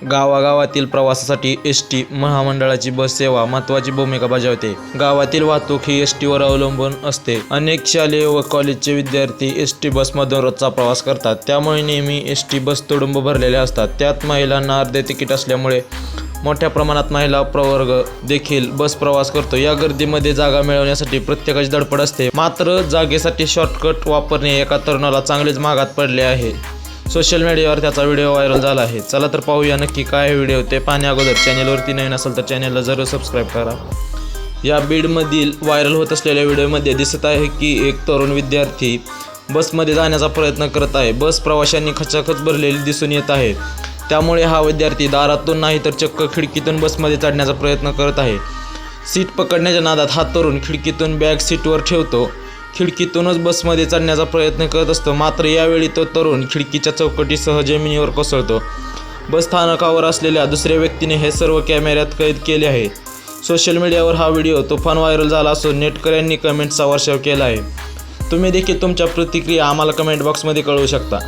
गावागावातील प्रवासासाठी S T महामंडळाची बस सेवा महत्त्वाची भूमिका बजावते. गावातील वाहतूक ही एस टीवर अवलंबून असते. अनेक शालेय व कॉलेजचे विद्यार्थी एस टी बसमधून रोजचा प्रवास करतात. त्यामुळे नेहमी एस टी बस तुडुंब भरलेल्या असतात. त्यात महिलांना अर्धे तिकीट असल्यामुळे मोठ्या प्रमाणात महिला प्रवर्ग देखील बस प्रवास करतो. या गर्दीमध्ये जागा मिळवण्यासाठी प्रत्येकाची धडपड असते. मात्र जागेसाठी शॉर्टकट वापरणे एका तरुणाला चांगलेच महागात पडले आहे. सोशल मीडियावर त्याचा व्हिडिओ व्हायरल झाला आहे. चला तर पाहूया नक्की काय व्हिडिओ ते पाहण्या अगोदर चॅनेलवरती नवीन असेल तर चॅनेलला जरूर सबस्क्राईब करा. या बीडमधील व्हायरल होत असलेल्या व्हिडिओमध्ये दिसत आहे की एक तरुण विद्यार्थी बसमध्ये जाण्याचा प्रयत्न करत आहे. बस प्रवाशांनी खचाखच भरलेली दिसून येत आहे. त्यामुळे हा विद्यार्थी दारातून नाही तर चक्क खिडकीतून बसमध्ये चढण्याचा प्रयत्न करत आहे. सीट पकडण्याच्या नादात हा तरुण खिडकीतून बॅग सीटवर ठेवतो. खिडकीतूनच बसमध्ये चढण्याचा प्रयत्न करत असतो. मात्र यावेळी तो तरुण खिडकीच्या चौकटीसह जमिनीवर कोसळतो. बस स्थानकावर असलेल्या दुसऱ्या व्यक्तीने हे सर्व कॅमेऱ्यात कैद केले आहे. सोशल मीडियावर हा व्हिडिओ तुफान व्हायरल झाला असून नेटकऱ्यांनी कमेंट्सचा वर्षाव केला आहे. तुम्ही देखील तुमच्या प्रतिक्रिया आम्हाला कमेंट बॉक्समध्ये कळवू शकता.